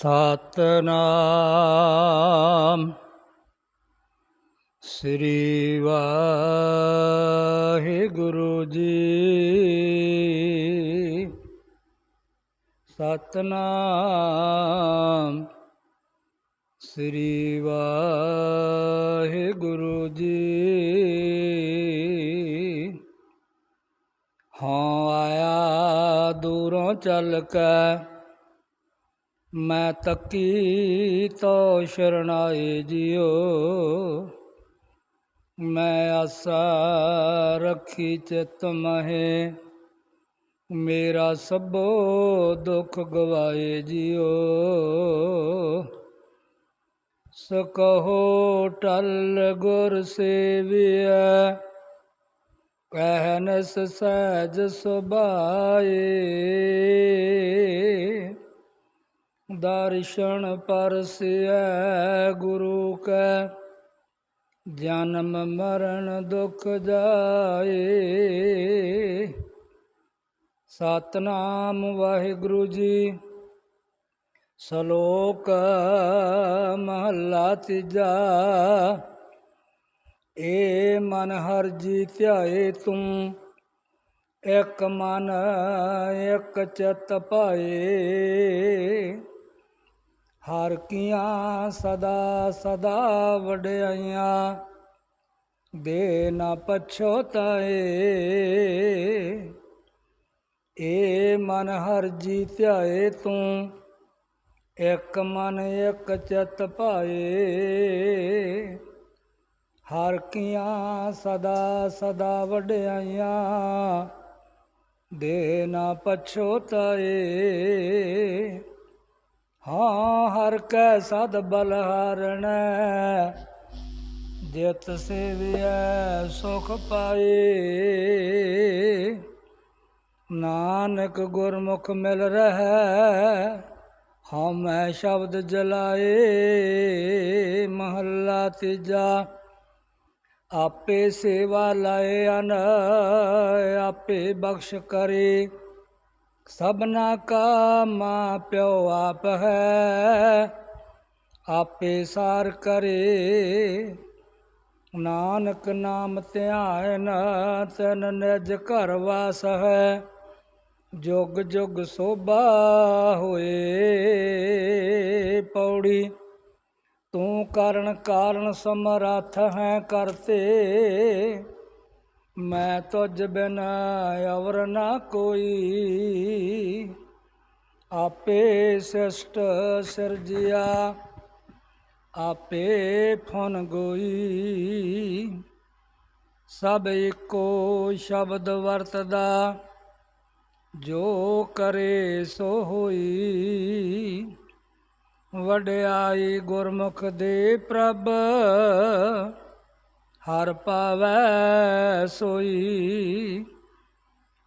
ਸਤਨਾਮ। ਸ੍ਰੀ ਵਾਹਿਗੁਰੂ ਜੀ। ਸਤਨਾਮ। ਸ੍ਰੀ ਵਾਹਿਗੁਰੂ ਜੀ। ਹਾਂ ਆਇਆ ਦੂਰੋਂ ਚੱਲ ਕੇ ਮੈਂ ਤੱਕੀ ਤੋ ਸ਼ਰਣਾਏ ਜਿਉ, ਮੈਂ ਆਸਾ ਰੱਖੀ ਚਿਤ ਮਹੇ, ਮੇਰਾ ਸਭੋ ਦੁੱਖ ਗਵਾਏ ਜਿਉ। ਸਕਹੋ ਟਲ ਗੁਰ ਸੇਵਿਆ ਕਹਿਨਸ ਸਹਿਜ ਸੁਭਾਏ। ਦਰਸ਼ਨ ਪਰਸਿਐ ਗੁਰੂ ਕੈ, ਜਨਮ ਮਰਨ ਦੁਖ ਜਾਏ। ਸਤਨਾਮ ਵਾਹਿਗੁਰੂ ਜੀ, ਸ਼ਲੋਕ ਮਹੱਲਾ ਤੀਜਾ। ਏ ਮਨ ਹਰ ਜੀ ਧਿਆਏ ਤੂੰ ਇਕ ਮਨ ਇਕ ਚਿਤ ਪਾਏ। ਹਰ ਕੀਆਂ ਸਦਾ ਸਦਾ ਵਡਿਆਈਆਂ, ਦੇ ਨਾ ਪਛੋਤਾਏ ਏ ਮਨ ਹਰ ਜੀ ਧਿਆਏ ਤੂੰ, ਇੱਕ ਮਨ ਇੱਕ ਚਿਤ ਪਾਏ ਹਰ ਕੀਆਂ ਸਦਾ ਸਦਾ ਵਡਿਆਈਆਂ, ਦੇ ਨਾ ਪਛੋਤਾਏ ਹਾਂ, ਹਰ ਕੈ ਸਦ ਬਲਹਾਰਣ ਜਿਤ ਸੇਵਿਐ ਸੁਖ ਪਾਏ। ਨਾਨਕ ਗੁਰਮੁਖ ਮਿਲ ਰਹਿ, ਹਉਮੈ ਸ਼ਬਦ ਜਲਾਏ। ਮਹੱਲਾ ਤੀਜਾ, ਆਪੇ ਸੇਵਾ ਲਾਏ ਅਨ, ਆਪੇ ਬਖਸ਼ ਕਰੇ। ਸਭਨਾ ਕਾ ਮਾਂ ਪਿਓ ਆਪ ਹੈ, ਆਪੇ ਸਾਰ ਕਰੇ। ਨਾਨਕ ਨਾਮ ਧਿਆਨ, ਤਨ ਨਿਜ ਘਰ ਵਾਸ ਹੈ, ਜੁਗ ਜੁਗ ਸੋਭਾ ਹੋਏ ਪੌੜੀ। ਤੂੰ ਕਰਨ ਕਾਰਨ ਸਮਰੱਥ ਹੈ ਕਰਤੇ, ਮੈਂ ਤੁਝ ਬਿਨ ਅਵਰ ਨਾ ਕੋਈ। ਆਪੇ ਸਸ਼ਟ ਸਿਰਜਿਆ, ਆਪੇ ਫਨ ਗੋਈ। ਸਭ ਇੱਕੋ ਸ਼ਬਦ ਵਰਤਦਾ, ਜੋ ਕਰੇ ਸੋ ਹੋਈ। ਵਡਿਆਈ ਗੁਰਮੁਖ ਦੇ ਪ੍ਰਭ, ਹਰ ਪਾਵੈ ਸੋਈ।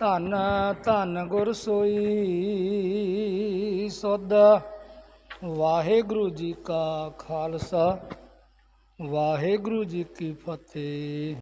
ਧਨ ਧਨ ਗੁਰ ਸੋਈ ਸੁਧ ਵਾਹਿਗੁਰੂ ਜੀ ਕਾ ਖਾਲਸਾ ਵਾਹਿਗੁਰੂ ਜੀ ਕੀ ਫਤਿਹ।